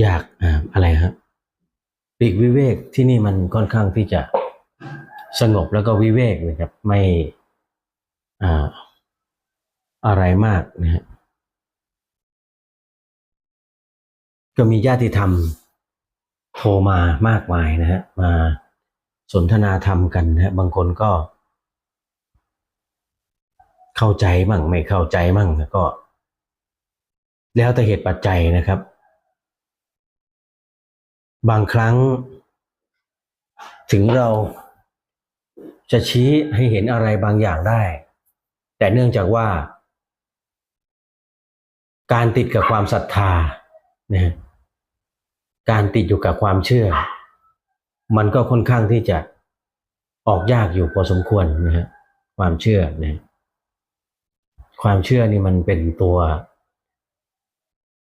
อยากอ่าอะไรครับปีกวิเวกที่นี่มันค่อนข้างที่จะสงบแล้วก็วิเวกนะครับ ไม่อ่าอะไรมากนะฮะก็มีญาติธรรมโทรมามากมายนะฮะมาสนทนาธรรมกันนะฮะบางคนก็ เข้าใจมั่งไม่เข้าใจมั่งก็ แล้วแต่เหตุปัจจัยนะครับ บางครั้ง ถึงเราจะชี้ให้เห็นอะไรบางอย่างได้ แต่เนื่องจากว่า การติดกับความศรัทธานะการติดอยู่กับความเชื่อ มันก็ค่อนข้างที่จะออกยากอยู่พอสมควรนะฮะความเชื่อนะความเชื่อนี่มันเป็นตัว